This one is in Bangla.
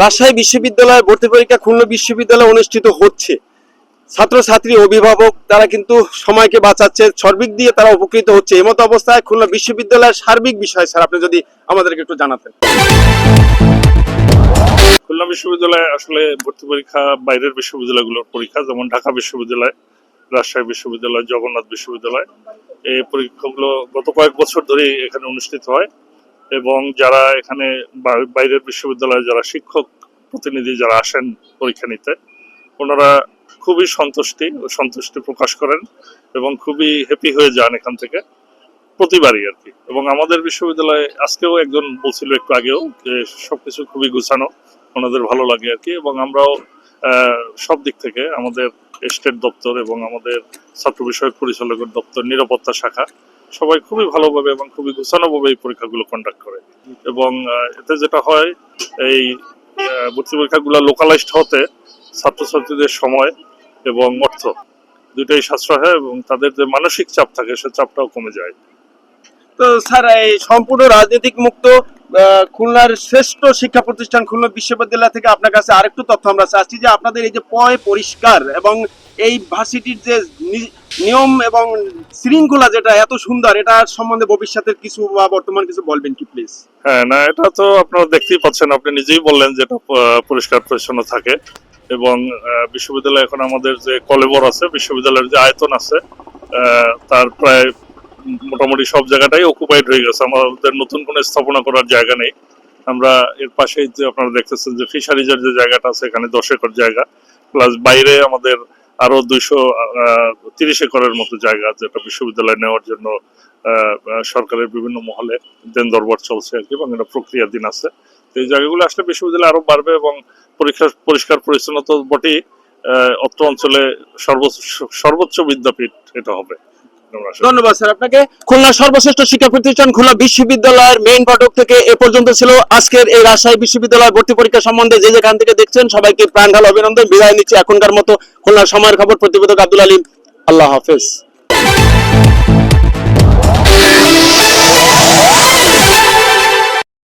রাজশাহী বিশ্ববিদ্যালয়ে ভর্তি পরীক্ষা খুলনা বিশ্ববিদ্যালয়ে অনুষ্ঠিত হচ্ছে। ছাত্রছাত্রী, অভিভাবক, তারা কিন্তু সময়কে বাঁচাচ্ছে সর্বিক দিয়ে তারা উপকৃত হচ্ছে। এমতো অবস্থায় খুলনা বিশ্ববিদ্যালয়ের সার্বিক বিষয়, স্যার, আপনি যদি আমাদেরকে একটু জানাতেন। খুলনা বিশ্ববিদ্যালয়ে আসলে ভর্তি পরীক্ষা বাইরের বিশ্ববিদ্যালয়গুলোর পরীক্ষা, যেমন ঢাকা বিশ্ববিদ্যালয়, রাজশাহী বিশ্ববিদ্যালয়, জগন্নাথ বিশ্ববিদ্যালয়। এই পরীক্ষাগুলো গত কয়েক বছর ধরে এখানে অনুষ্ঠিত হয়। এবং যারা এখানে বাইরের বিশ্ববিদ্যালয়ে যারা শিক্ষক প্রতিনিধি যারা আসেন পরীক্ষা নিতে, ওনারা খুবই সন্তুষ্টি ও সন্তুষ্টি প্রকাশ করেন এবং খুবই হ্যাপি হয়ে যান এখান থেকে প্রতিবারই আর কি। এবং আমাদের বিশ্ববিদ্যালয়ে আজকেও একজন বলছিল একটু আগেও যে সবকিছু খুবই গুছানো, ওনাদের ভালো লাগে আর কি এবং আমরাও সব দিক থেকে আমাদের স্টেট দপ্তর এবং আমাদের ছাত্র বিষয়ক পরিচালকের দপ্তর নিরাপত্তা শাখা সবাই খুবই ভালোভাবে এবং খুবই গুছানোভাবে এই পরীক্ষাগুলো কন্ডাক্ট করে। এবং এতে যেটা হয়, এই ভর্তি পরীক্ষাগুলো লোকালাইজড হতে ছাত্রছাত্রীদের সময় এবং অর্থ দুটোই সাশ্রয় হয় এবং তাদের যে মানসিক চাপ থাকে, সে চাপটাও কমে যায়। তো স্যার, এই সম্পূর্ণ রাজনৈতিক মুক্ত খুলনার শ্রেষ্ঠ শিক্ষা প্রতিষ্ঠান খুলনা বিশ্ববিদ্যালয় থেকে আপনার কাছে আরেকটু তথ্য আমরা চাচ্ছি যে আপনাদের এই যে পয় পরিষ্কার এবং এই ভার্সিটির যে নিয়ম এবং শৃঙ্খলা যেটা এত সুন্দর, এটা সম্বন্ধে ভবিষ্যতের কিছু বা বর্তমান কিছু বলবেন কি প্লিজ হ্যাঁ না, এটা তো আপনারা দেখতেই পাচ্ছেন, আপনি নিজেই বললেন যে এটা পরিষ্কার পরিচ্ছন্ন থাকে এবং বিশ্ববিদ্যালয় এখন আমাদের যে কলেবর আছে, বিশ্ববিদ্যালয়ের যে আয়তন আছে তার প্রায় মোটামুটি সব জায়গাটাই অকুপাইড হয়ে গেছে। আমাদের নতুন কোনো স্থাপনা করার জায়গা নেই। আমরা এর পাশেই যে আপনারা দেখতেছেন যে ফিশারিজের যে জায়গাটা আছে, এখানে দশ একর জায়গা। প্লাস বাইরে আমাদের আরও দুইশো তিরিশ একরের মতো জায়গা যেটা বিশ্ববিদ্যালয় নেওয়ার জন্য সরকারের বিভিন্ন মহলে দেন দরবার চলছে আর কি, এবং এটা প্রক্রিয়াধীন আছে তো এই জায়গাগুলো আসলে বিশ্ববিদ্যালয় আরও বাড়বে এবং পরীক্ষা পরিষ্কার পরিচ্ছন্নতা বটেই অত্র অঞ্চলে সর্বোচ্চ সর্বোচ্চ বিদ্যাপীঠ এটা হবে। ধন্যবাদ স্যার। আপনাকে খুলনা সর্বশ্রেষ্ঠ শিক্ষা প্রতিষ্ঠান খুলনা বিশ্ববিদ্যালয়ের মেইন ফটক থেকে এ পর্যন্ত ছিল। আজকের এই রাজশাহী বিশ্ববিদ্যালয় ভর্তি পরীক্ষা সম্বন্ধে যে যেখান থেকে দেখছেন সবাইকে প্রাণঢাল অভিনন্দন। বিদায় নিচ্ছি এখনকার মতো খুলনার সময়ের খবর প্রতিবেদক আব্দুল আলিম। আল্লাহ হাফেজ।